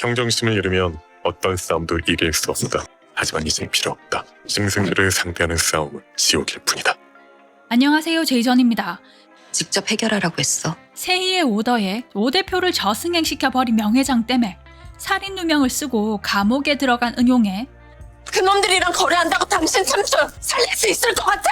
경정심을 잃으면 어떤 싸움도 이길 수 없다. 하지만 이젠 필요 없다. 짐승들을 상대하는 싸움은 지옥일 뿐이다. 안녕하세요. 제이전입니다. 직접 해결하라고 했어. 세희의 오더에 오 대표를 저승행시켜버린 명회장 때문에 살인 누명을 쓰고 감옥에 들어간 은용에 그놈들이랑 거래한다고 당신 삼촌 살릴 수 있을 것 같아?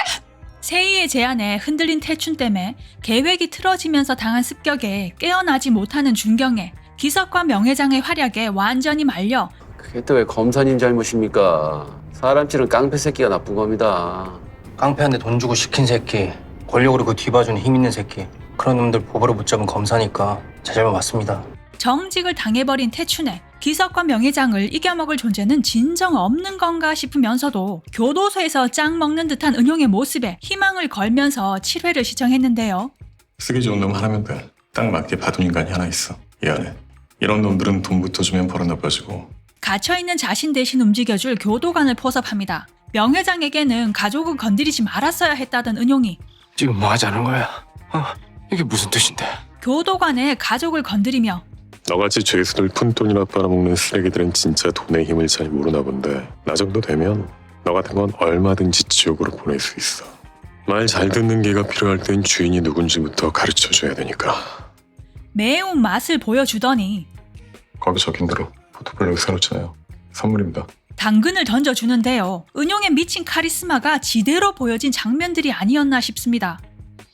세희의 제안에 흔들린 태춘 때문에 계획이 틀어지면서 당한 습격에 깨어나지 못하는 준경에 기석과 명회장의 활약에 완전히 말려 그게 또 왜 검사님 잘못입니까? 사람 찌른 깡패 새끼가 나쁜 겁니다. 깡패한테 돈 주고 시킨 새끼, 권력으로 그 뒤봐주는 힘 있는 새끼. 그런 놈들 보바로 붙잡은 검사니까 제 잘못 맞습니다. 정직을 당해버린 태춘에 기석과 명회장을 이겨먹을 존재는 진정 없는 건가 싶으면서도 교도소에서 짱 먹는 듯한 은용의 모습에 희망을 걸면서 7회를 시청했는데요. 쓰기 좋은 놈 하나면 돼. 딱 맞게 봐둔 인간이 하나 있어. 이 안에. 이런 놈들은 돈부터 주면 버릇 나빠지고 갇혀있는 자신 대신 움직여줄 교도관을 포섭합니다. 명 회장에게는 가족을 건드리지 말았어야 했다던 은용이 지금 뭐 하자는 거야? 어? 이게 무슨 뜻인데? 교도관의 가족을 건드리며 너같이 죄수들 푼돈이나 빨아먹는 쓰레기들은 진짜 돈의 힘을 잘 모르나 본데 나 정도 되면 너 같은 건 얼마든지 지옥으로 보낼 수 있어. 말 잘 듣는 개가 필요할 땐 주인이 누군지부터 가르쳐줘야 되니까. 매운 맛을 보여주더니 거기 적힌 대로 포트폴리오 사놓잖아요. 선물입니다. 당근을 던져주는데요. 은용의 미친 카리스마가 지대로 보여진 장면들이 아니었나 싶습니다.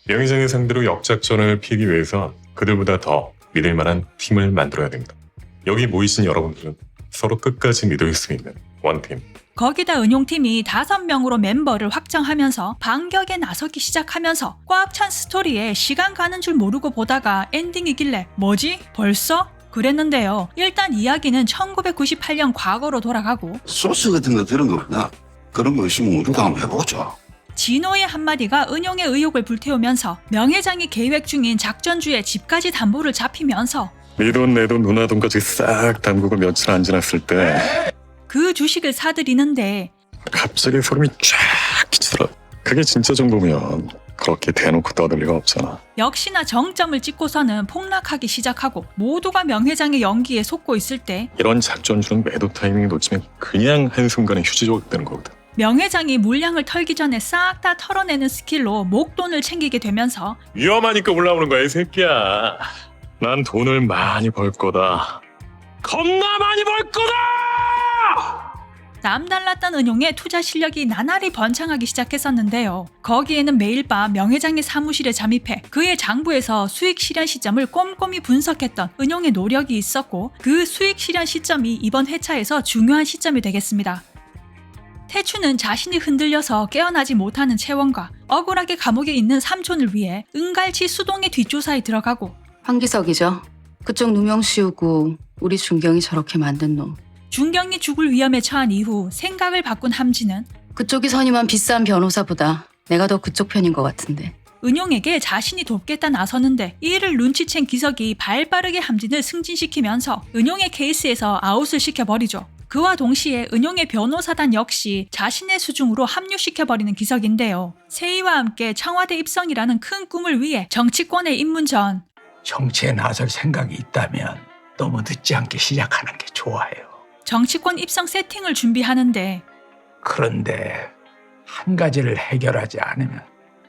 명의장의 상대로 역작전을 피기 위해선 그들보다 더 믿을 만한 팀을 만들어야 됩니다. 여기 모이신 여러분들은 서로 끝까지 믿을 수 있는 원팀. 거기다 은용팀이 다섯 명으로 멤버를 확정하면서 반격에 나서기 시작하면서 꽉 찬 스토리에 시간 가는 줄 모르고 보다가 엔딩이길래 뭐지? 벌써? 그랬는데요. 일단 이야기는 1998년 과거로 돌아가고 소스 같은 거 들은 거 없나? 그런 거 있으면 우리가 한번 해보자. 진호의 한마디가 은용의 의욕을 불태우면서 명예장이 계획 중인 작전주의 집까지 담보를 잡히면서 네 돈, 내 돈, 누나 돈까지 싹 담그고 며칠 안 지났을 때 그 주식을 사들이는데 갑자기 소름이 쫙 끼치더라. 그게 진짜 정보면 그렇게 대놓고 떠들 리가 없잖아. 역시나 정점을 찍고서는 폭락하기 시작하고 모두가 명회장의 연기에 속고 있을 때 이런 작전주는 매도 타이밍 놓치면 그냥 한순간에 휴지 조각 되는 거거든. 명회장이 물량을 털기 전에 싹 다 털어내는 스킬로 목돈을 챙기게 되면서 위험하니까 올라오는 거야, 이 새끼야. 난 돈을 많이 벌 거다. 겁나 많이 벌 거다! 남달랐던 은용의 투자 실력이 나날이 번창하기 시작했었는데요. 거기에는 매일 밤 명회장의 사무실에 잠입해 그의 장부에서 수익 실현 시점을 꼼꼼히 분석했던 은용의 노력이 있었고 그 수익 실현 시점이 이번 회차에서 중요한 시점이 되겠습니다. 태추는 자신이 흔들려서 깨어나지 못하는 채원과 억울하게 감옥에 있는 삼촌을 위해 은갈치 수동의 뒷조사에 들어가고 황기석이죠. 그쪽 누명 씌우고 우리 준경이 저렇게 만든 놈. 준경이 죽을 위험에 처한 이후 생각을 바꾼 함지는 그쪽이 선임한 비싼 변호사보다 내가 더 그쪽 편인 것 같은데. 은용에게 자신이 돕겠다 나서는데 이를 눈치챈 기석이 발빠르게 함진을 승진시키면서 은용의 케이스에서 아웃을 시켜버리죠. 그와 동시에 은용의 변호사단 역시 자신의 수중으로 합류시켜버리는 기석인데요. 세희와 함께 청와대 입성이라는 큰 꿈을 위해 정치권에 입문 전 정치에 나설 생각이 있다면 너무 늦지 않게 시작하는 게 좋아요. 정치권 입성 세팅을 준비하는데 그런데 한 가지를 해결하지 않으면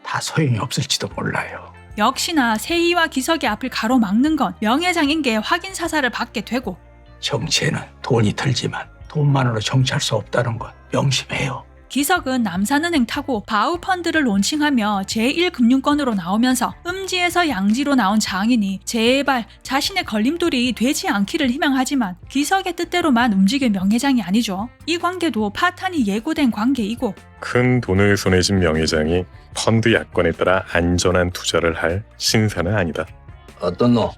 다 소용이 없을지도 몰라요. 역시나 세희와 기석의 앞을 가로막는 건 명예장인 게 확인 사살을 받게 되고 정치에는 돈이 들지만 돈만으로 정치할 수 없다는 것 명심해요. 기석은 남산은행 타고 바우펀드를 론칭하며 제1금융권으로 나오면서 음지에서 양지로 나온 장인이 제발 자신의 걸림돌이 되지 않기를 희망하지만 기석의 뜻대로만 움직일 명예장이 아니죠. 이 관계도 파탄이 예고된 관계이고 큰 돈을 손에 쥔 명의장이 펀드 약관에 따라 안전한 투자를 할 신사는 아니다. 어떤 너?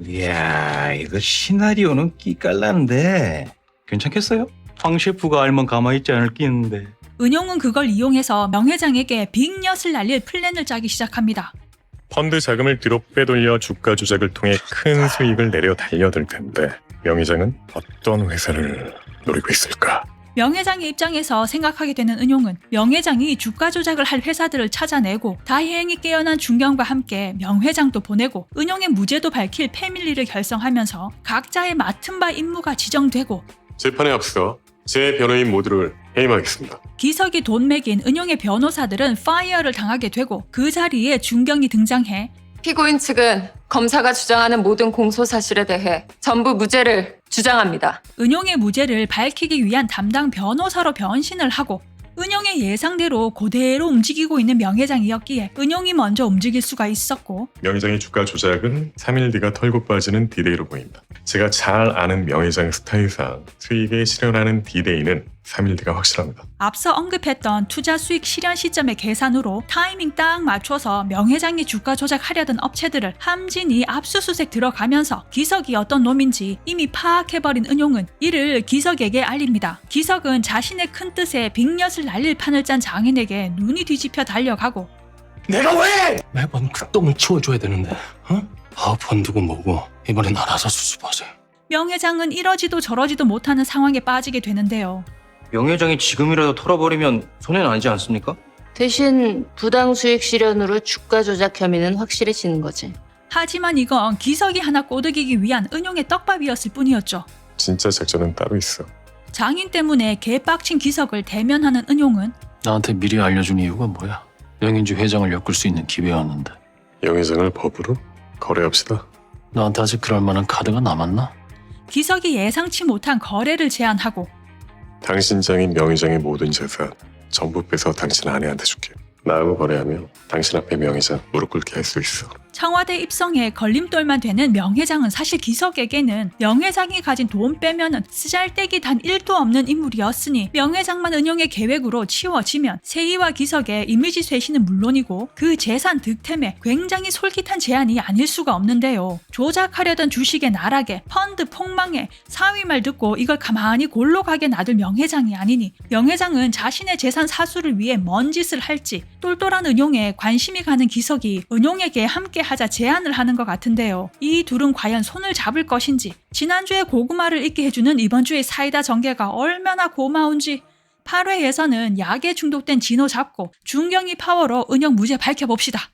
이야, 이거 시나리오는 끼깔난데 괜찮겠어요? 황 셰프가 알면 가만히 있지 않을 끼는데. 은용은 그걸 이용해서 명예장에게 빅엿을 날릴 플랜을 짜기 시작합니다. 펀드 자금을 뒤로 빼돌려 주가 조작을 통해 큰 수익을 내려 달려들 텐데 명의장은 어떤 회사를 노리고 있을까? 명 회장의 입장에서 생각하게 되는 은용은 명 회장이 주가 조작을 할 회사들을 찾아내고 다행히 깨어난 중경과 함께 명 회장도 보내고 은용의 무죄도 밝힐 패밀리를 결성하면서 각자의 맡은 바 임무가 지정되고 재판에 앞서 제 변호인 모두를 해임하겠습니다. 기석이 돈 매긴 은용의 변호사들은 파이어를 당하게 되고 그 자리에 중경이 등장해 피고인 측은 검사가 주장하는 모든 공소 사실에 대해 전부 무죄를 주장합니다. 은용의 무죄를 밝히기 위한 담당 변호사로 변신을 하고 은용의 예상대로 그대로 움직이고 있는 명예장이었기에 은용이 먼저 움직일 수가 있었고 명예장의 주가 조작은 3일 뒤가 털고 빠지는 디데이로 보입니다. 제가 잘 아는 명예장 스타일상 수익에 실현하는 디데이는 3일 뒤가 확실합니다. 앞서 언급했던 투자 수익 실현 시점의 계산으로 타이밍 딱 맞춰서 명예장이 주가 조작하려던 업체들을 함진이 압수수색 들어가면서 기석이 어떤 놈인지 이미 파악해버린 은용은 이를 기석에게 알립니다. 기석은 자신의 큰 뜻에 빅엿을 날릴 판을 짠 장인에게 눈이 뒤집혀 달려가고 내가 왜? 매번 그 똥을 치워줘야 되는데, 어? 파업한 두고 뭐고 이번엔 알아서 수습하세요. 명예장은 이러지도 저러지도 못하는 상황에 빠지게 되는데요. 명예장이 지금이라도 털어버리면 손해는 아니지 않습니까? 대신 부당 수익 실현으로 주가 조작 혐의는 확실해지는 거지. 하지만 이건 기석이 하나 꼬드기기 위한 은용의 떡밥이었을 뿐이었죠. 진짜 작전은 따로 있어. 장인 때문에 개빡친 기석을 대면하는 은용은 나한테 미리 알려준 이유가 뭐야? 명인주 회장을 엮을 수 있는 기회였는데 명예장을 법으로 거래합시다. 너한테 아직 그럴 만한 카드가 남았나? 기석이 예상치 못한 거래를 제안하고 당신 장인 명예장의 모든 재산 전부 빼서 당신 아내한테 줄게. 나하고 거래하면 당신 앞에 명예장 무릎 꿇게 할 수 있어. 청와대 입성에 걸림돌만 되는 명회장은 사실 기석에게는 명회장이 가진 돈 빼면은 쓰잘데기 단 1도 없는 인물이었으니 명회장만 은용의 계획으로 치워지면 세희와 기석의 이미지 쇄신은 물론이고 그 재산 득템에 굉장히 솔깃한 제안이 아닐 수가 없는데요. 조작하려던 주식의 나락에 펀드 폭망에 사위 말 듣고 이걸 가만히 골로 가게 놔둘 명회장이 아니니 명회장은 자신의 재산 사수를 위해 뭔 짓을 할지 똘똘한 은용에 관심이 가는 기석이 은용에게 함께 하자 제안을 하는 것 같은데요. 이 둘은 과연 손을 잡을 것인지 지난주에 고구마를 잊게 해주는 이번 주의 사이다 전개가 얼마나 고마운지 8회에서는 약에 중독된 진호 잡고 중경이 파워로 은영 무죄 밝혀봅시다.